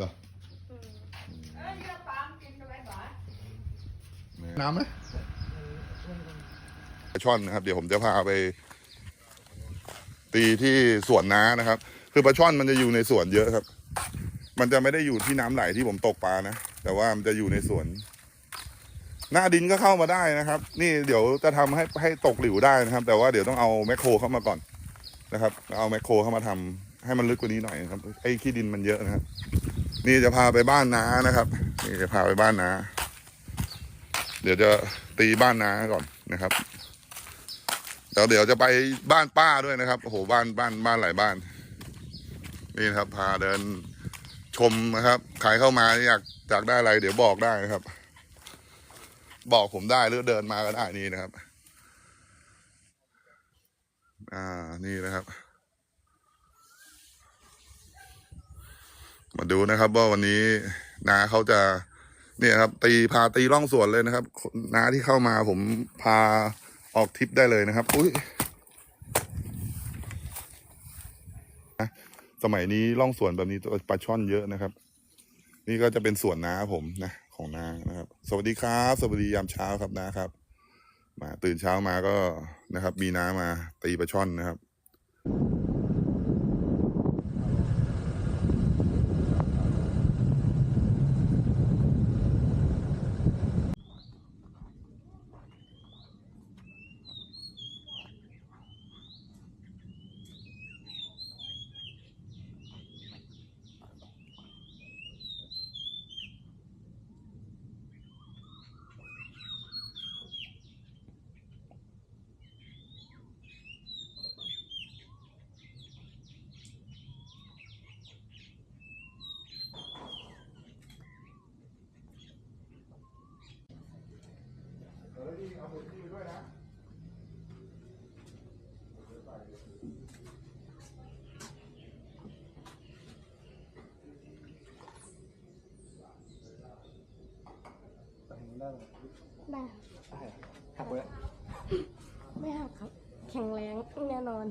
เหรอเอ้ยเยอะปามกินอะไรบ้างน้ำไหมปลาช่อนนะครับ เดี๋ยวผมจะพาไป ตีที่สวนน้านะครับ คือปลาช่อนมันจะอยู่ในสวนเยอะครับ มันจะไม่ได้อยู่ที่น้ำไหลที่ผมตกปลานะ แต่ว่ามันจะอยู่ในสวน หน้าดินก็เข้ามาได้นะครับ นี่เดี๋ยวจะทำให้ให้ตกหลิวได้นะครับ แต่ว่าเดี๋ยวต้องเอาแมคโครเข้ามาก่อนนะครับ เอาแมคโครเข้ามาทำให้มันลึกกว่านี้หน่อยนะครับ ไอ้ขี้ดินมันเยอะนะครับ นี่จะพาไปบ้านน้านะครับ นี่จะพาไปบ้านน้าเดี๋ยวจะตีบ้านน้าก่อนนะครับแล้วเดี๋ยวจะไปบ้านป้าด้วยนะครับโอ้โหบ้านบ้านบ้านหลายบ้าน นี่นครับ พาเดินชมนะครับใครเข้ามาอยากอยากได้อะไร เดี๋ยวบอกได้นะครับ บอกผมได้หรือเดินมาก็ได้นี่นะครับ อ่านี่นะครับ มาดูนะครับว่าวันนี้นาเขาจะเนี่ยครับ ตีพาตีร่องสวนเลยนะครับนาที่เข้ามาผมพาออกทิปได้เลยนะครับ อุ้ยนะสมัยนี้ร่องสวนแบบนี้ตัวปลาช่อนเยอะนะครับ นี่ก็จะเป็นสวนนาผมนะของนานะครับ สวัสดีครับ สวัสดียามเช้าครับนะครับ มาตื่นเช้ามาก็นะครับ มีน้ามาตีปลาช่อนนะครับ ได้ได้หักไปแล้วไม่หักครับ แข็งแรงแน่นอน